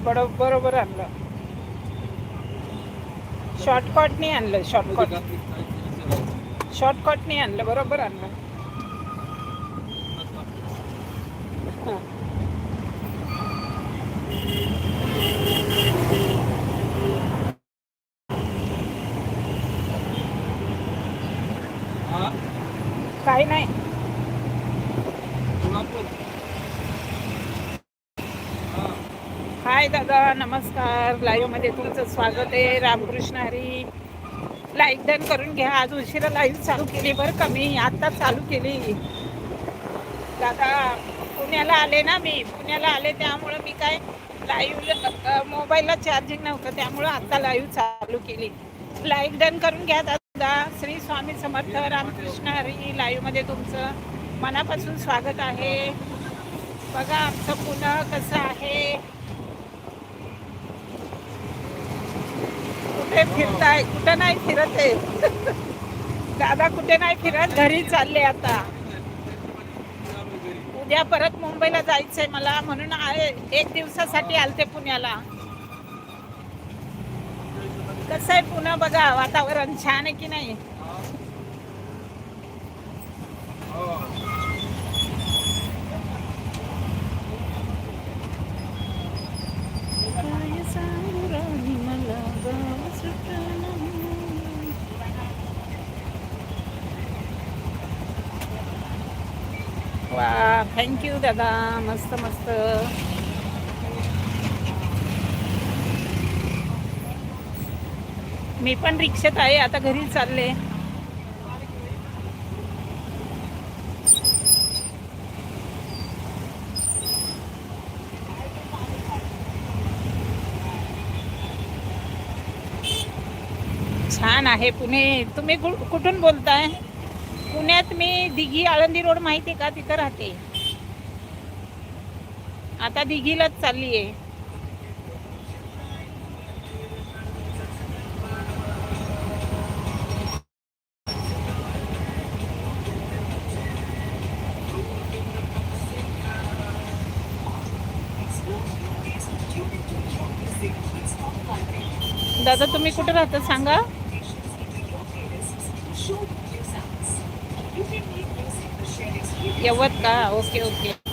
हा बरोबर आणलं. शॉर्टकट आणलं शॉर्टकट शॉर्टकट आणलं बरोबर आणलं. हा. काही नाही हाय दादा नमस्कार. लाईव्हमध्ये तुमचं स्वागत आहे. रामकृष्ण हरी. लाईक डन करून घ्या. आज उशिरा लाईव्ह चालू केली बरं का मी. आत्ताच चालू केली. दादा पुण्याला आले ना मी. पुण्याला आले त्यामुळं मी काय लाईव्ह मोबाईलला चार्जिंग नव्हतं. त्यामुळं आत्ता लाईव्ह चालू केली. लाईक डन करून घ्या दादा. श्री स्वामी समर्थ रामकृष्ण हरी. लाईव्हमध्ये तुमचं मनापासून स्वागत आहे. बघा आमचं पुणं कसं आहे. कुठे फिरताय? कुठं नाही फिरत आहे? दादा कुठे नाही फिरत? घरी चालले आता. उद्या परत मुंबईला जायचंय मला म्हणून आहे. एक दिवसासाठी आलते पुण्याला. कसं आहे पुन्हा बघा वातावरण छान आहे की नाही काय सांगू राणी मला गाव सुटलं. वा थँक्यू दादा. मस्त मस्त. मी पण रिक्षेत आहे आता घरी चालले. छान आहे पुणे. तुम्ही कु- कुठून बोलताय? पुण्यात मी दिघी आळंदी रोड माहिती आहे का? तिथं राहते. आता दिघीलाच चालली आहे दादा तुम्ही कुठे राहता सांगा? यवत का ओके ओके.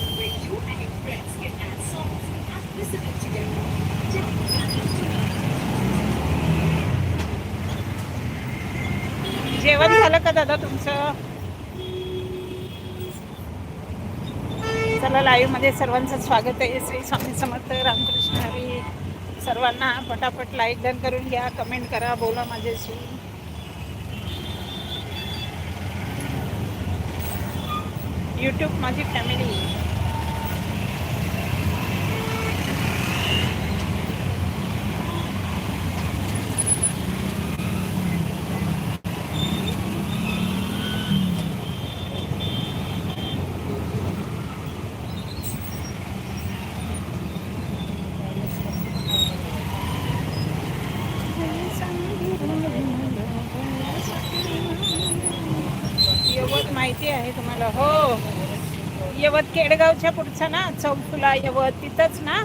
जेवण झालं का दादा तुमचं? चला लाईव्हमध्ये सर्वांचं स्वागत आहे. श्री स्वामी समर्थ रामकृष्ण हरी. सर्वांना पटापट लाईक डन करून घ्या कमेंट करा बोला माझ्याशी. यूट्यूब माझी फॅमिली यवत माहिती आहे तुम्हाला हो यवत केडगावच्या पुढचा ना चौफुला यवत तिथंच ना?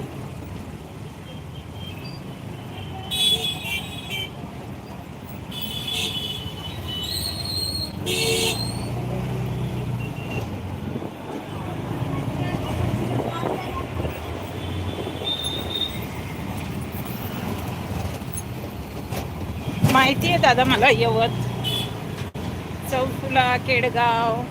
माहिती आहे दादा मला यवत? चौफुला केडगाव.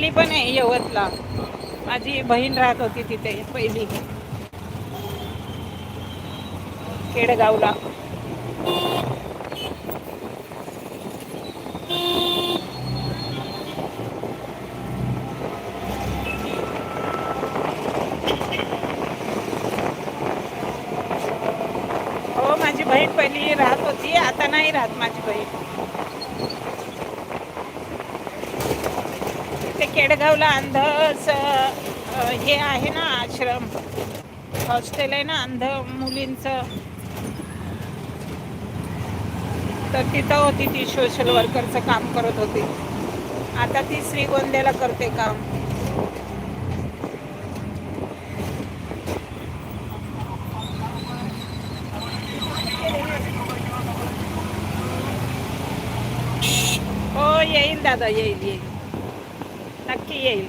मी पण आहे यवतला. माझी बहीण राहत होती तिथे पहिली. केडगावला हो माझी बहीण पहिली राहत होती. आता नाही राहत माझी बहीण. वडगावला केडगावला अंधच हे आहे ना आश्रम. हॉस्टेल आहे ना अंध मुलींचं. तर तिथं होती ती सोशल वर्करचं काम करत होती. आता ती श्रीगोंद्याला करते काम. हो येईल दादा येईल येईल. नक्की येईल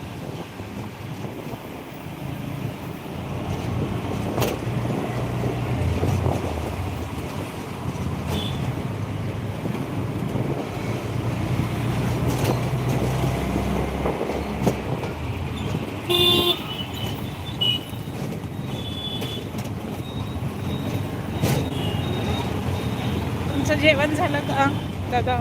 तुमचं जेवण झालं का दादा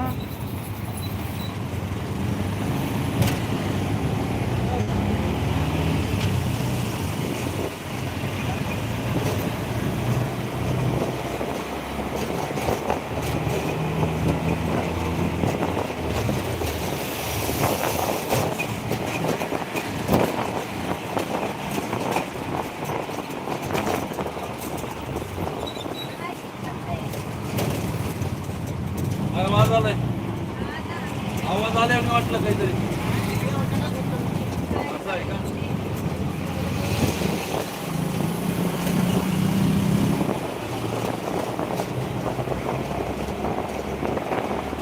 आवाज आलाय आवाज आलाय आणि वाटलं काहीतरी असं आहे का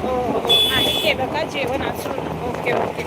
हो हो नाही केलं का जेवण असून ओके ओके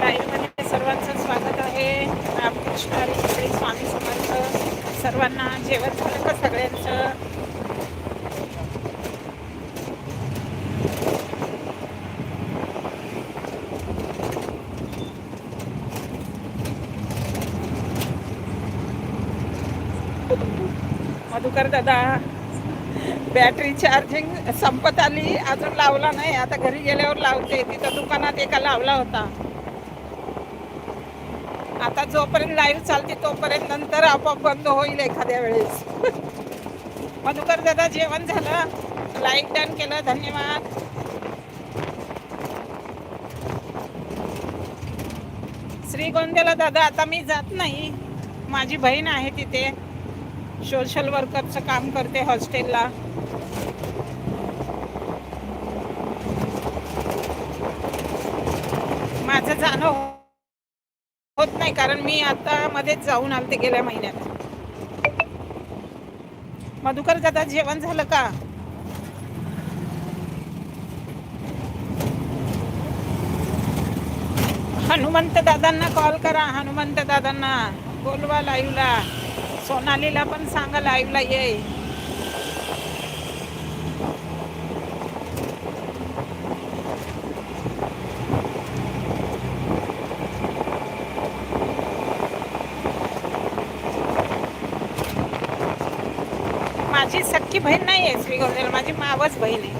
लाईव्हमध्ये सर्वांचं स्वागत आहे रामकृष्ण हरी श्री स्वामी समर्थ सर्वांना जेवण झालं का सगळ्यांचं मधुकर दादा बॅटरी चार्जिंग संपत आली अजून लावला नाही. आता घरी गेल्यावर लावते. तिथं दुकानात एका लावला होता. आता जोपर्यंत लाईव्ह चालते तोपर्यंत नंतर आपोआप बंद होईल एखाद्या वेळेस. मधुकर दादा जेवण झालं. लाईक डन केलं. धन्यवाद. श्रीगोंद्याला दादा आता मी जात नाही. माझी बहीण आहे तिथे. सोशल वर्करचं काम करते हॉस्टेलला. माझं जाणं होत नाही कारण मी आता मध्येच जाऊन आलते गेल्या महिन्यात. मधुकर दादा जेवण झालं का? हनुमंत दादांना कॉल करा हनुमंत दादांना. बोलवा लाईव्हला सोनालीला पण सांगा लाईव्हला ये. माझी सख्खी बहीण नाही आहे श्रीगोंद्याला माझी मावस बहीण आहे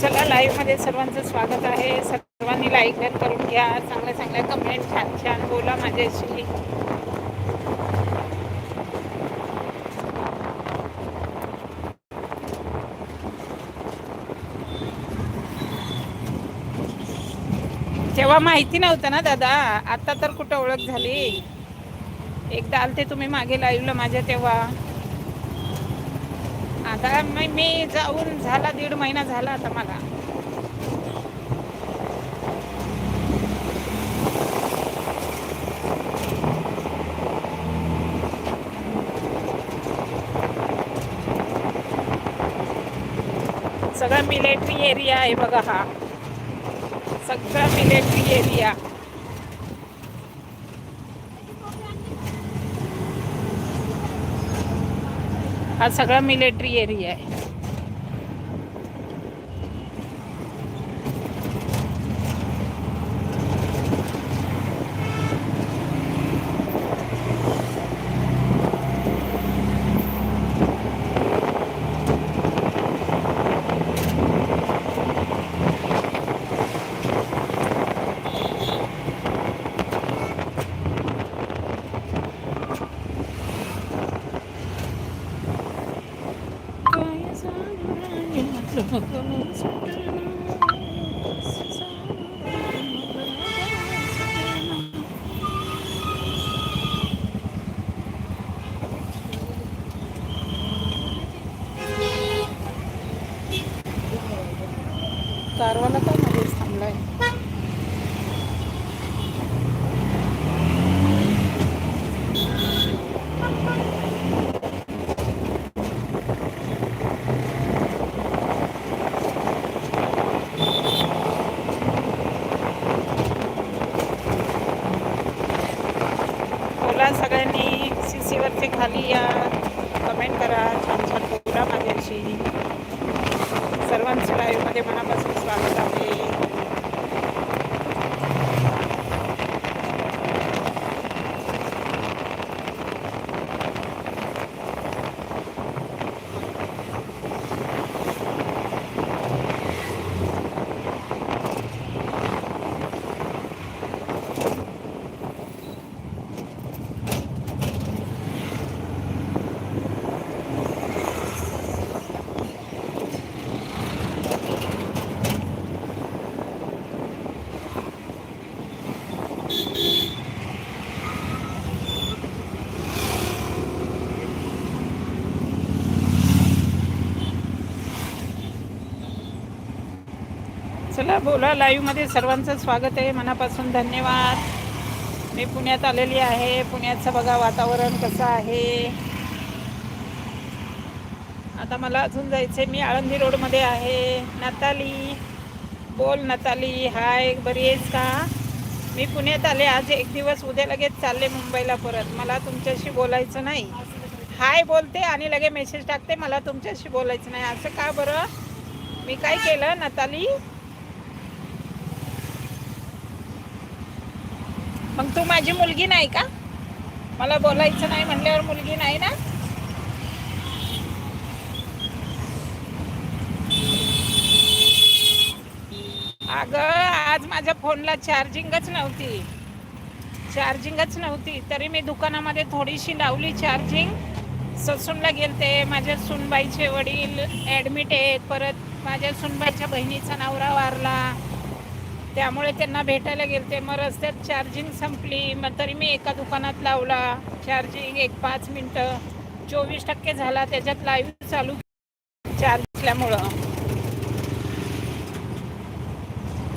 चला लाईव्हमध्ये सर्वांचं स्वागत आहे. सर्वांनी लाईक करून घ्या. चांगल्या चांगल्या कमेंट छान छान बोला माझ्याशी. जेव्हा माहिती नव्हतं ना दादा आता तर कुठं ओळख झाली? एकदा आलते तुम्ही मागे लाईव्हला माझ्या तेव्हा. आता मी जाऊन झाला दीड महिना झाला आता मला. सगळा मिलेट्री एरिया आहे बघा हा. सगळा मिलेट्री एरिया हा सगळा मिलिटरी एरिया आहे. すっごい。खाली या. कमेंट करा. छान छान बोला माझ्याशी सर्वांचं लाईव्हमध्ये मनापासून स्वागत आहे चला बोला लाईव्हमध्ये सर्वांचं स्वागत आहे. मनापासून धन्यवाद. मी पुण्यात आलेली आहे. पुण्याचं बघा वातावरण कसं आहे. आता मला अजून जायचं आहे मी आळंदी रोडमध्ये आहे. नताली. बोल नताली. हाय बरी आहेस का? मी पुण्यात आले. आज एक दिवस उद्या लगेच चालले मुंबईला परत. मला तुमच्याशी बोलायचं नाही. हाय बोलते आणि लगे मेसेज टाकते. मला तुमच्याशी बोलायचं नाही. असं का बरं? मी काय केलं? नताली? मग तू माझी मुलगी नाही का? मला बोलायचं नाही म्हणल्यावर मुलगी नाही ना? अगं आज माझ्या फोनला चार्जिंगच नव्हती. चार्जिंगच नव्हती. तरी मी दुकानामध्ये थोडीशी लावली चार्जिंग. ससूनला गेलते. माझ्या सुनबाईचे वडील ॲडमिट आहेत. परत माझ्या सुनबाईच्या बहिणीचा नवरा वारला. त्यामुळे त्यांना भेटायला गेलते मग रस्त्यात चार्जिंग संपली मग तरी मी एका दुकानात लावला चार्जिंग एक पाच मिनटं चोवीस टक्के झाला त्याच्यात लाईव्ह चालू चार्ज असल्यामुळं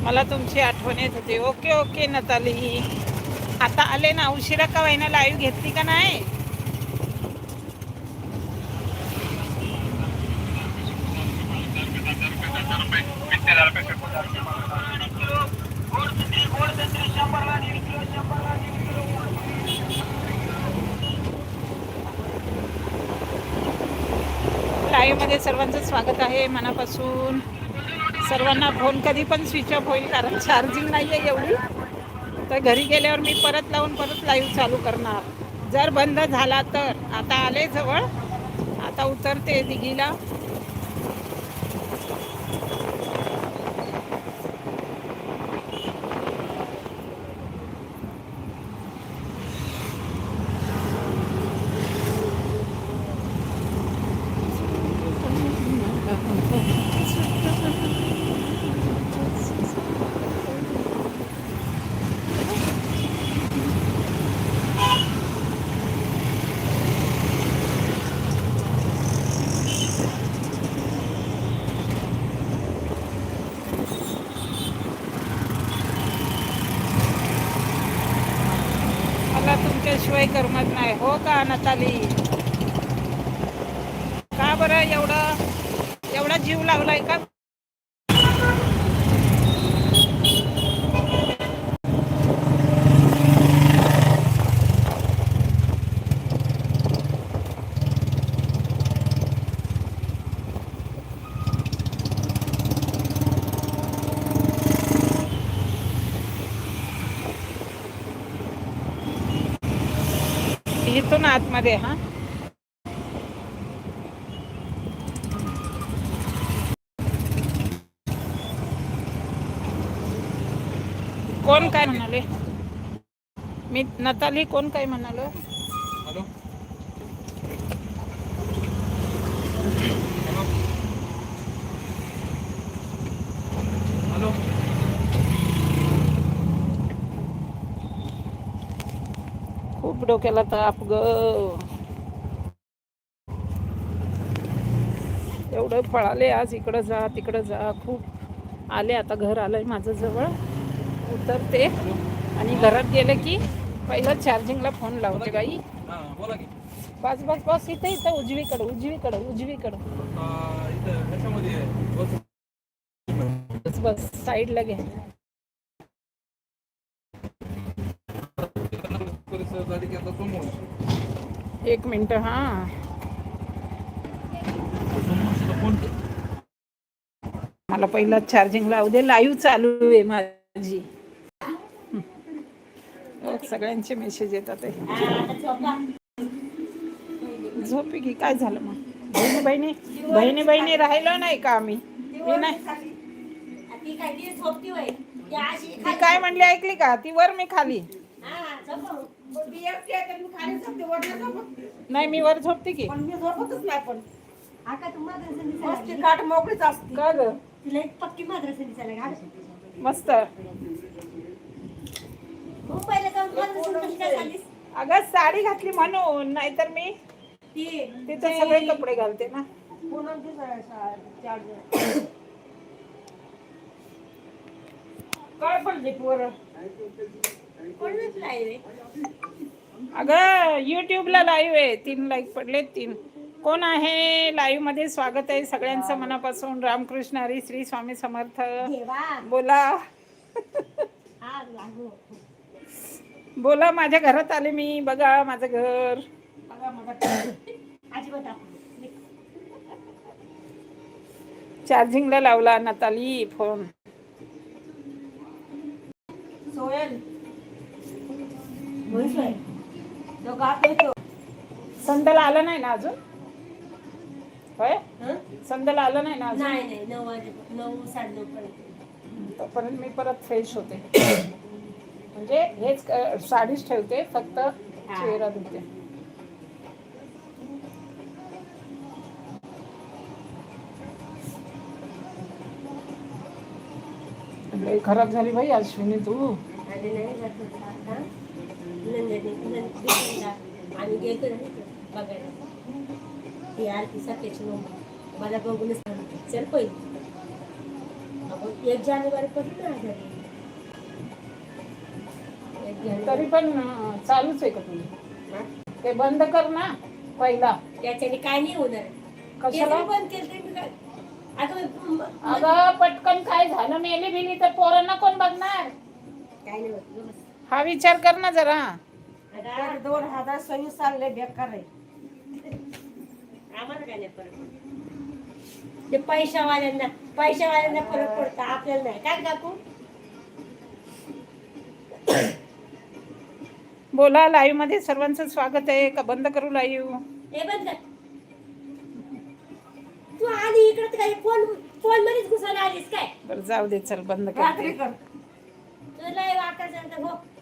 मला तुमची आठवण येत होती ओके ओके नताली आता आले ना उशिरा का वाईना लाईव्ह घेतली का नाही स्वागत आहे मनापासून. सर्वांना फोन कधी पण स्विच ऑफ होईल कारण चार्जिंग नाही आहे एवढी. तर घरी गेल्यावर मी परत लावून परत लाईव्ह चालू करणार. जर बंद झाला तर आता आले जवळ. आता उतरते दिघीला मला तुमच्याशिवाय करमत नाही. हो का नताली का बरं एवढं एवढा जीव लावलाय का? इथून हा. कोण काय म्हणाले? मी नताली कोण काय म्हणालो? हॅलो हॅलो खूप डोक्याला ताप ग. एवढं पळाले आज इकडं जा तिकडं जा. खूप आले आता घर आलंय माझं जवळ. उतरते. आणि घरात गेले की पहिलं चार्जिंगला फोन लावते बाई. बस बस बस. इथं इथं उजवीकडं उजवीकडं उजवीकडं. बस बस. साईडला घे परिसर झाली की आता समोर एक मिनटं हां. मला पहिला चार्जिंग लावू दे लाईव्ह चालू आहे माझी. सगळ्यांचे मेसेज येतात. झोपी की काय झालं मग? बहिणी बहिणी बहिणी बहिणी राहिलो नाही का आम्ही? मी नाही. ती काय म्हणली ऐकली का? ती वर मी खाली. नाही. मी वर झोपते की. पण मी झोपतच नाही पण. आका तू माद्रासा मस्ती दिसायला काठ मोकळीच असते. का ग? तिला एक पक्की माद्रासा दिसायला घाल मस्त. मुंबईला जाऊन माद्रासा कशी काय झालीस अगं साडी घातली म्हणून नाहीतर मी ती तिथे सगळे कपडे घालते ना. चार्जर कळ पडली पोर? कोण रिप्लाय रे? अगं युट्यूबला लाईव्ह आहे. तीन लाईक पडले तीन. कोण आहे? लाईव्हमध्ये स्वागत आहे सगळ्यांचं मनापासून. रामकृष्ण हरी श्री स्वामी समर्थ. बोला. बोला माझ्या घरात आले मी. बघा माझं घर. चार्जिंगला लावला नताली फोन सोयल संदल आलं नाही ना अजून? होय? संदल आलं नाही ना अजून? नाही नाही नऊ वाजे नऊ पर्यंत तोपर्यंत मी परत फ्रेश होते. म्हणजे हेच अ, साडीच ठेवते फक्त चेहरा धुते. लई खराब झाली भाई अश्विनी तू. आणि नाही जात होता. आता नंदिनी नंदिनीला आम्ही गेलो बघायला. ती आरती सत्याची मम्मी. मला बघूनच सांगितलं चल पहिली. आपण एक जानेवारी ना आजारी तरी पण चालूच आहे का तुझी हा? ते बंद कर ना पहिला. त्याच्याने काय नाही होणार. कशाला? बंद केलं अगं पटकन काय झालं मेली बिली तर पोरांना कोण बघणार. काय नाही. हा विचार कर ना जरा. दोन हजार सव्वीस साल बेकार आहे. आम्हाला काय नाही फरक पडत. ते पैशावाल्यांना पैशावाल्यांना फरक पडतो आपल्याला नाही. काय काकू? बोला लाईव्हमध्ये सर्वांचं स्वागत आहे. का बंद करू लाईव्ह हे बंद कर. तू आली इकडे काही फोन फोन मध्येच घुसायला आलीस काय? बरं जाऊ दे चल बंद रात्री करते कर तुला हो.